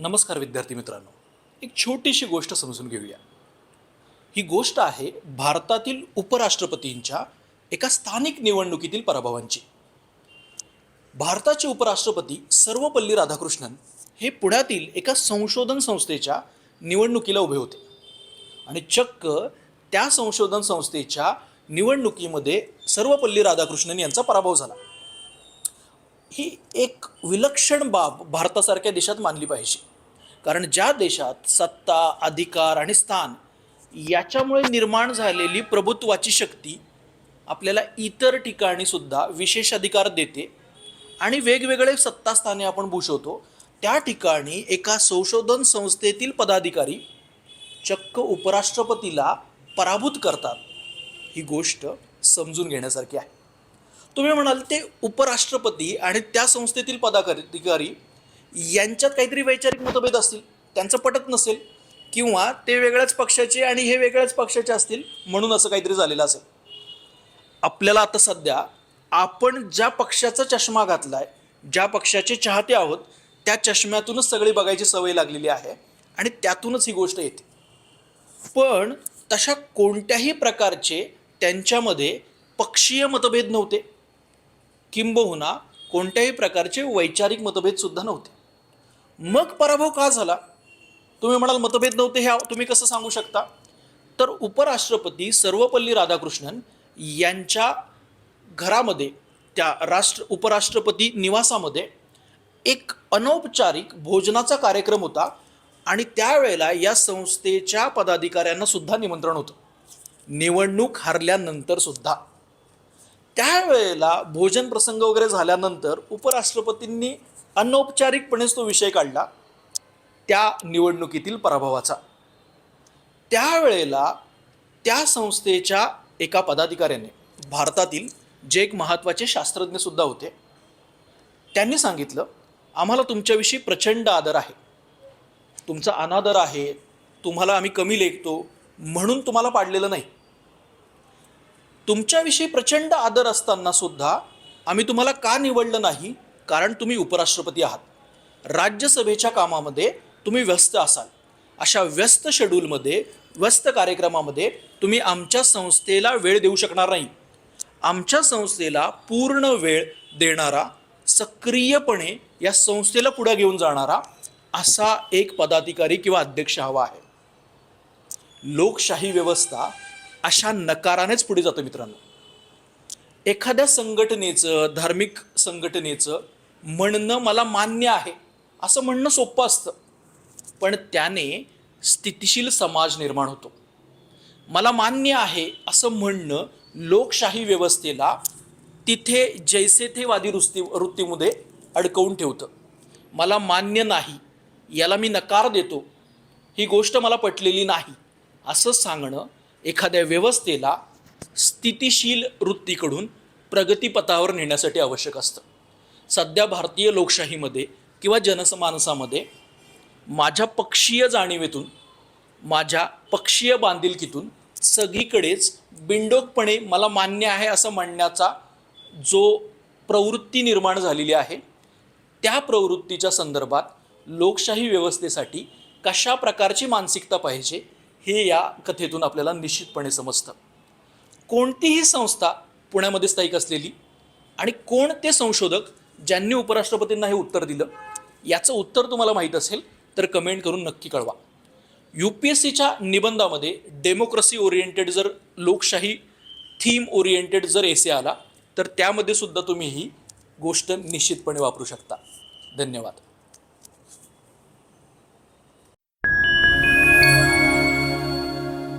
नमस्कार विद्यार्थी मित्रांनो. एक छोटीशी गोष्ट समजून घेऊया. ही गोष्ट आहे भारतातील उपराष्ट्रपतींच्या एका स्थानिक निवडणुकीतील पराभवांची. भारताचे उपराष्ट्रपती सर्वपल्ली राधाकृष्णन हे पुण्यातील एका संशोधन संस्थेच्या निवडणुकीला उभे होते. आणि चक्क त्या संशोधन संस्थेच्या निवडणुकीमध्ये सर्वपल्ली राधाकृष्णन यांचा पराभव झाला. ही एक विलक्षण बाब भारतासारख्या देशात मानली पाहिजे. कारण ज्या देशात सत्ता अधिकार आणि स्थान याच्यामुळे निर्माण झालेली प्रभुत्वाची शक्ती आपल्याला इतर ठिकाणी सुद्धा विशेष अधिकार देते आणि वेगवेगळे सत्तास्थाने आपण भूषवतो त्या ठिकाणी एका संशोधन संस्थेतील पदाधिकारी चक्क उपराष्ट्रपतीला पराभूत करतात. ही गोष्ट समजून घेण्यासारखी आहे. तुम्ही म्हणाल ते उपराष्ट्रपती आणि त्या संस्थेतील पदाधिकारी यांच्यात काहीतरी वैचारिक मतभेद असतील त्यांचं पटत नसेल किंवा ते वेगळ्याच पक्षाचे आणि हे वेगळ्याच पक्षाचे असतील म्हणून असं काहीतरी झालेलं असेल. आपल्याला आता सध्या आपण ज्या पक्षाचा चष्मा घातलाय ज्या पक्षाचे चाहते आहोत त्या चष्म्यातूनच सगळी बघायची सवय लागलेली आहे आणि त्यातूनच ही गोष्ट येते. पण तशा कोणत्याही प्रकारचे त्यांच्यामध्ये पक्षीय मतभेद नव्हते. किंबहुना कोणत्याही प्रकारचे वैचारिक मतभेदसुद्धा नव्हते. मग पराभव का झाला? तुम्ही म्हणाल मतभेद नव्हते हे तुम्ही कसं सांगू शकता? तर उपराष्ट्रपती सर्वपल्ली राधाकृष्णन यांच्या घरामध्ये त्या राष्ट्र उपराष्ट्रपती निवासामध्ये एक अनौपचारिक भोजनाचा कार्यक्रम होता आणि त्यावेळेला या संस्थेच्या पदाधिकाऱ्यांना सुद्धा निमंत्रण होतं. निवडणूक हरल्यानंतर सुद्धा. त्यावेळेला भोजन प्रसंग वगैरे झाल्यानंतर उपराष्ट्रपतींनी अनौपचारिकपणेच तो विषय काढला त्या निवडणुकीतील पराभवाचा. त्यावेळेला त्या संस्थेच्या एका पदाधिकाऱ्याने भारतातील जे एक महत्त्वाचे शास्त्रज्ञसुद्धा होते त्यांनी सांगितलं आम्हाला तुमच्याविषयी प्रचंड आदर आहे. तुमचा अनादर आहे. तुम्हाला आम्ही कमी लेखतो. म्हणून तुम्हाला पाडलेलं नाही. तुमच्याविषयी प्रचंड आदर असताना सुद्धा आम्ही तुम्हाला का निवडलं नाही? कारण तुम्ही उपराष्ट्रपती आहात. राज्यसभेच्या कामामध्ये तुम्ही व्यस्त असाल. अशा व्यस्त शेड्यूलमध्ये व्यस्त कार्यक्रमामध्ये तुम्ही आमच्या संस्थेला वेळ देऊ शकणार नाही. आमच्या संस्थेला पूर्ण वेळ देणारा सक्रियपणे या संस्थेला पुढे घेऊन जाणारा असा एक पदाधिकारी किंवा अध्यक्ष हवा आहे. लोकशाही व्यवस्था अशा नकारानेच पुढे जातं मित्रांनो. एखाद्या संघटनेचं धार्मिक संघटनेचं म्हणणं मला मान्य आहे. असं म्हणणं सोपं असतं. पण त्याने स्थितिशील समाज निर्माण होतो. मला मान्य आहे असं म्हणणं लोकशाही व्यवस्थेला तिथे जैसे थे वादी वृत्ती वृत्तीमध्ये अडकवून ठेवतं. मला मान्य नाही. याला मी नकार देतो. ही गोष्ट मला पटलेली नाही. असं सांगणं एखाद्या व्यवस्थेला स्थितिशील वृत्तीकडून प्रगतीपथावर नेण्यासाठी आवश्यक असतं. सध्या भारतीय लोकशाहीमध्ये किंवा जनसमानसामध्ये माझ्या पक्षीय जाणीवेतून माझ्या पक्षीय बांधिलकीतून सगळीकडेच बिंडोकपणे मला मान्य आहे असं म्हणण्याचा जो प्रवृत्ती निर्माण झालेली आहे त्या प्रवृत्तीच्या संदर्भात लोकशाही व्यवस्थेसाठी कशा प्रकारची मानसिकता पाहिजे हे या कथेतून आपल्याला निश्चितपणे समजतं. कोणतीही संस्था पुण्यामध्ये स्थायिक असलेली आणि कोण ते संशोधक ज्यांनी उपराष्ट्रपतींना हे उत्तर दिलं याचं उत्तर तुम्हाला माहीत असेल तर कमेंट करून नक्की कळवा. यू पी एस सीच्या निबंधामध्ये डेमोक्रेसी ओरिएंटेड जर लोकशाही थीम ओरिएंटेड जर एसे आला तर त्यामध्ये सुद्धा तुम्ही ही गोष्ट निश्चितपणे वापरू शकता. धन्यवाद.